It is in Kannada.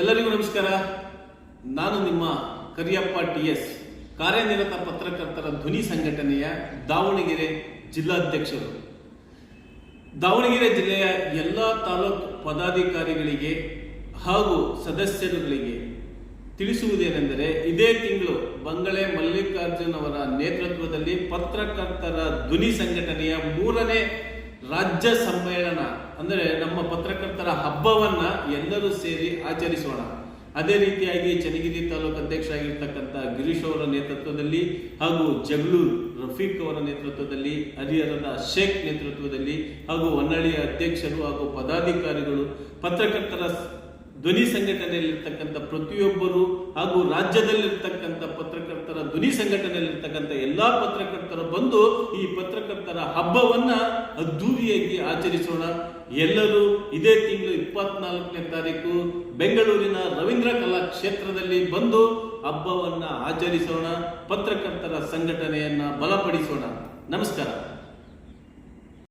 ಎಲ್ಲರಿಗೂ ನಮಸ್ಕಾರ. ನಾನು ನಿಮ್ಮ ಕರಿಯಪ್ಪ ಟಿ ಎಸ್ ಕಾರ್ಯನಿರತ ಪತ್ರಕರ್ತರ ಧ್ವನಿ ಸಂಘಟನೆಯ ದಾವಣಗೆರೆ ಜಿಲ್ಲಾಧ್ಯಕ್ಷರು. ದಾವಣಗೆರೆ ಜಿಲ್ಲೆಯ ಎಲ್ಲ ತಾಲೂಕು ಪದಾಧಿಕಾರಿಗಳಿಗೆ ಹಾಗೂ ಸದಸ್ಯರುಗಳಿಗೆ ತಿಳಿಸುವುದೇನೆಂದರೆ, ಇದೇ ತಿಂಗಳು ಬಂಗಳೆ ಮಲ್ಲಿಕಾರ್ಜುನ್ ಅವರ ನೇತೃತ್ವದಲ್ಲಿ ಪತ್ರಕರ್ತರ ಧ್ವನಿ ಸಂಘಟನೆಯ ಮೂರನೇ ರಾಜ್ಯ ಸಮ್ಮೇಳನ, ಅಂದರೆ ನಮ್ಮ ಪತ್ರಕರ್ತರ ಹಬ್ಬವನ್ನ ಎಲ್ಲರೂ ಸೇರಿ ಆಚರಿಸೋಣ. ಅದೇ ರೀತಿಯಾಗಿ ಚನ್ನಗಿರಿ ತಾಲೂಕು ಅಧ್ಯಕ್ಷ ಆಗಿರ್ತಕ್ಕಂಥ ಗಿರೀಶ್ ಅವರ ನೇತೃತ್ವದಲ್ಲಿ ಹಾಗೂ ಜಗಳೂರು ರಫೀಕ್ ಅವರ ನೇತೃತ್ವದಲ್ಲಿ ಹರಿಹರದ ಶೇಖ್ ನೇತೃತ್ವದಲ್ಲಿ ಹಾಗೂ ಹೊನ್ನಳ್ಳಿಯ ಅಧ್ಯಕ್ಷರು ಹಾಗೂ ಪದಾಧಿಕಾರಿಗಳು, ಪತ್ರಕರ್ತರ ಧ್ವನಿ ಸಂಘಟನೆಯಲ್ಲಿರ್ತಕ್ಕಂಥ ಪ್ರತಿಯೊಬ್ಬರು ಹಾಗೂ ರಾಜ್ಯದಲ್ಲಿರ್ತಕ್ಕಂಥ ಪತ್ರಕರ್ತರ ಧ್ವನಿ ಸಂಘಟನೆಯಲ್ಲಿರ್ತಕ್ಕಂಥ ಎಲ್ಲಾ ಪತ್ರಕರ್ತರು ಬಂದು ಈ ಪತ್ರಕರ್ತರ ಹಬ್ಬವನ್ನ ಅದ್ದೂರಿಯಾಗಿ ಆಚರಿಸೋಣ. ಎಲ್ಲರೂ ಇದೇ ತಿಂಗಳು ಇಪ್ಪತ್ನಾಲ್ಕನೇ ತಾರೀಕು ಬೆಂಗಳೂರಿನ ರವೀಂದ್ರ ಕಲಾ ಕ್ಷೇತ್ರದಲ್ಲಿ ಬಂದು ಹಬ್ಬವನ್ನ ಆಚರಿಸೋಣ, ಪತ್ರಕರ್ತರ ಸಂಘಟನೆಯನ್ನ ಬಲಪಡಿಸೋಣ. ನಮಸ್ಕಾರ.